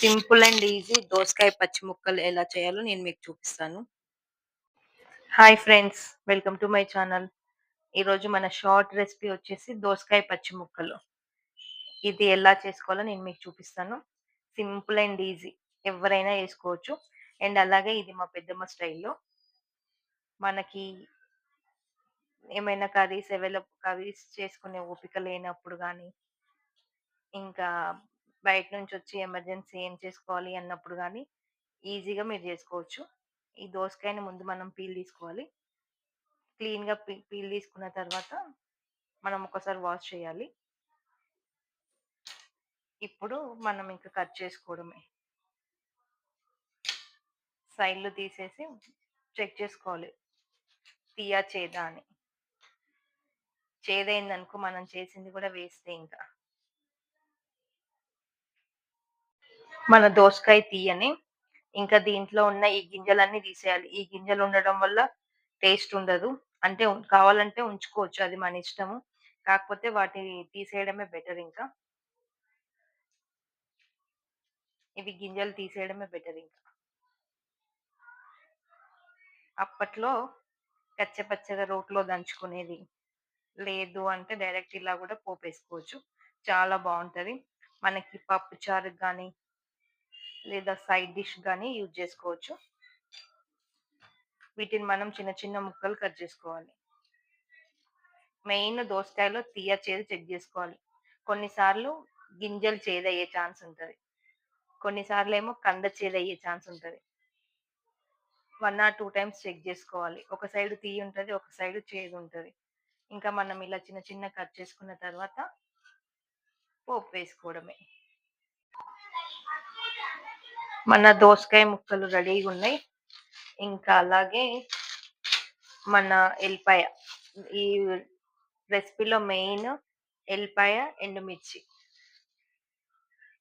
Simple and easy దోసకాయ పచ్చి ముక్కలు ఎలా చేయాలో నేను మీకు చూపిస్తాను. Hi friends welcome to my channel. ఈరోజు మన షార్ట్ రెసిపీ వచ్చేసి దోసకాయ పచ్చి ముక్కలు. ఇది ఎలా చేసుకోవాలో నేను మీకు చూపిస్తాను. సింపుల్ అండ్ ఈజీ ఎవరైనా వేసుకోవచ్చు అండ్ అలాగే ఇది మా పెద్దమ్మ స్టైల్లో. మనకి ఏమైనా కర్రీస్ అవైలబుల్ కర్రీస్ చేసుకునే ఓపిక లేనప్పుడు కానీ ఇంకా బయట నుంచి వచ్చి ఎమర్జెన్సీ ఏం చేసుకోవాలి అన్నప్పుడు కానీ ఈజీగా మీరు చేసుకోవచ్చు. ఈ దోసకాయని ముందు మనం పీల్ తీసుకోవాలి. క్లీన్గా పీ పీల్ తీసుకున్న తర్వాత మనం ఒకసారి వాష్ చేయాలి. ఇప్పుడు మనం ఇంకా కట్ చేసుకోవడమే. సైడ్లు తీసేసి చెక్ చేసుకోవాలి. తీయా చేదా అని. చేదైందనుకో మనం చేసింది కూడా వేస్తే ఇంకా. మన దోసకాయ తీయని ఇంకా దీంట్లో ఉన్న ఈ గింజలన్నీ తీసేయాలి. ఈ గింజలు ఉండడం వల్ల టేస్ట్ ఉండదు. అంటే కావాలంటే ఉంచుకోవచ్చు. అది మన ఇష్టము. కాకపోతే వాటిని తీసేయడమే బెటర్ ఇంకా. ఇవి గింజలు తీసేయడమే బెటర్ ఇంకా. అప్పట్లో కచ్చపచ్చగా రోట్లో దంచుకునేది లేదు అంటే డైరెక్ట్ ఇలా కూడా పోపేసుకోవచ్చు. చాలా బాగుంటుంది. మనకి పప్పు చారు కానీ లేదా సైడ్ డిష్ కానీ యూజ్ చేసుకోవచ్చు. వీటిని మనం చిన్న చిన్న ముక్కలు కట్ చేసుకోవాలి. మెయిన్ దోసకాయలో తీయ చేదు చెక్ చేసుకోవాలి. కొన్నిసార్లు గింజలు చేదయ్యే ఛాన్స్ ఉంటుంది. కొన్నిసార్లు ఏమో కంద చేదయ్యే ఛాన్స్ ఉంటుంది. One or two times check చేసుకోవాలి. ఒక సైడ్ తీయ ఉంటుంది ఒక సైడ్ చేదు ఉంటుంది. ఇంకా మనం ఇలా చిన్న చిన్న కట్ చేసుకున్న తర్వాత పోపు వేసుకోవడమే. మన దోసకాయ ముక్కలు రెడీగా ఉన్నాయి. ఇంకా అలాగే మన ఎల్పాయ ఈ రెసిపీలో మెయిన్ ఎల్పాయ ఎండుమిర్చి.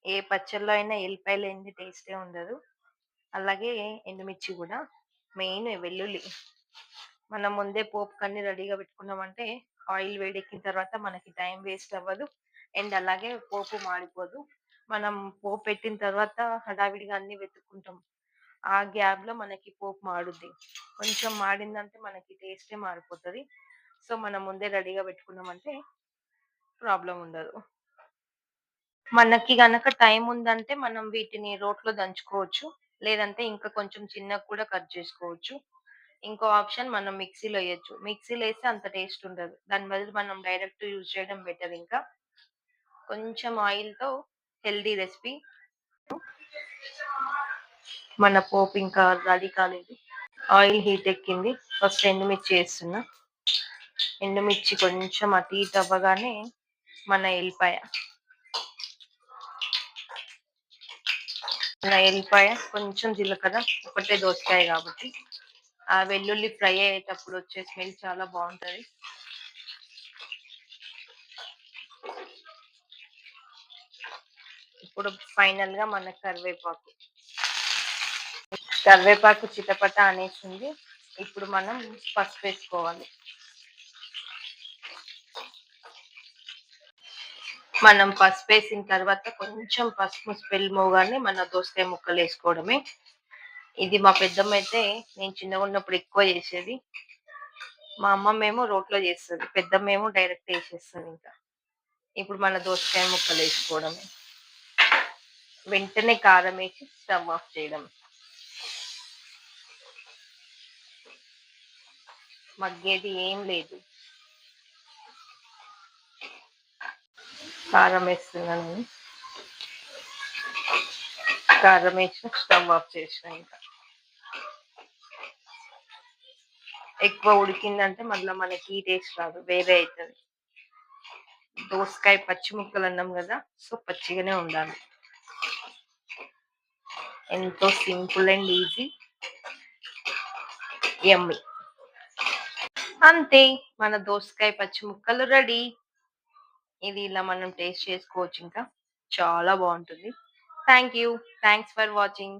ఏ పచ్చళ్ళలో అయినా ఎల్లిపాయ లేని టేస్టే ఉండదు. అలాగే ఎండుమిర్చి కూడా. మెయిన్ వెల్లుల్లి. మనం ముందే పోపు కన్నీ రెడీగా పెట్టుకున్నామంటే ఆయిల్ వేడెక్కిన తర్వాత మనకి టైం వేస్ట్ అవ్వదు. అండ్ అలాగే పోపు మాడిపోదు. మనం పోపు పెట్టిన తర్వాత హడావిడిగా అన్ని వెతుక్కుంటాం. ఆ గ్యాప్లో మనకి పోపు మాడుద్ది. కొంచెం మాడిందంటే మనకి టేస్టే మారిపోతుంది. సో మనం ముందే రెడీగా పెట్టుకున్నామంటే ప్రాబ్లం ఉండదు. మనకి గనక టైం ఉందంటే మనం వీటిని రోట్లో దంచుకోవచ్చు. లేదంటే ఇంకా కొంచెం చిన్నగా కూడా కట్ చేసుకోవచ్చు. ఇంకో ఆప్షన్ మనం మిక్సీలో వేయచ్చు. మిక్సీలో వేస్తే అంత టేస్ట్ ఉండదు. దాని బదులు మనం డైరెక్ట్ యూజ్ చేయడం బెటర్ ఇంకా. కొంచెం ఆయిల్తో హెల్దీ రెసిపీ. మన పోపు ఇంకా రెడీ కాలేదు. ఆయిల్ హీట్ ఎక్కింది. ఫస్ట్ ఎండుమిర్చి వేస్తున్నా. ఎండుమిర్చి కొంచెం అటు హీట్ అవ్వగానే మన ఎల్లిపాయ. మన ఎల్లిపాయ కొంచెం జీలకర్ర ఒకటే దోసకాయ కాబట్టి. ఆ వెల్లుల్లి ఫ్రై అయ్యేటప్పుడు వచ్చే స్మెల్ చాలా బాగుంటది. ఇప్పుడు ఫైనల్గా మన కరివేపాకు. కరివేపాకు చిటపట అనేసింది. ఇప్పుడు మనం పసుపు వేసుకోవాలి. మనం పసుపు వేసిన తర్వాత కొంచెం పసుపు స్మెల్ మోగానే మన దోసకాయ ముక్కలు వేసుకోవడమే. ఇది మా పెద్దమ్మ అయితే నేను చిన్నగా ఉన్నప్పుడు ఎక్కువ చేసేది. మా అమ్మమ్మేమో రోట్లో చేస్తుంది. పెద్దమ్మ ఏమో డైరెక్ట్ వేసేస్తుంది ఇంకా. ఇప్పుడు మన దోసకాయ ముక్కలు వేసుకోవడమే. వెంటనే కారం వేసి స్టవ్ ఆఫ్ చేయడం. మగ్గేది ఏం లేదు. కారం వేస్తున్నాను కారం వేసిన స్టవ్ ఆఫ్ చేసిన ఇంకా. ఎక్కువ ఉడికిందంటే మళ్ళీ మనకి టేస్ట్ రాదు వేరే అవుతుంది దోసకాయ పచ్చి ముక్కలు అన్నాం కదా సో పచ్చిగానే ఉండాలి. ఎంతో సింపుల్ అండ్ ఈజీ. ఎమ్మి అంతే మన దోసకాయ పచ్చి ముక్కలు రెడీ. ఇది ఇలా మనం టేస్ట్ చేసుకోవచ్చు ఇంకా. చాలా బాగుంటుంది. Thank you thanks for watching.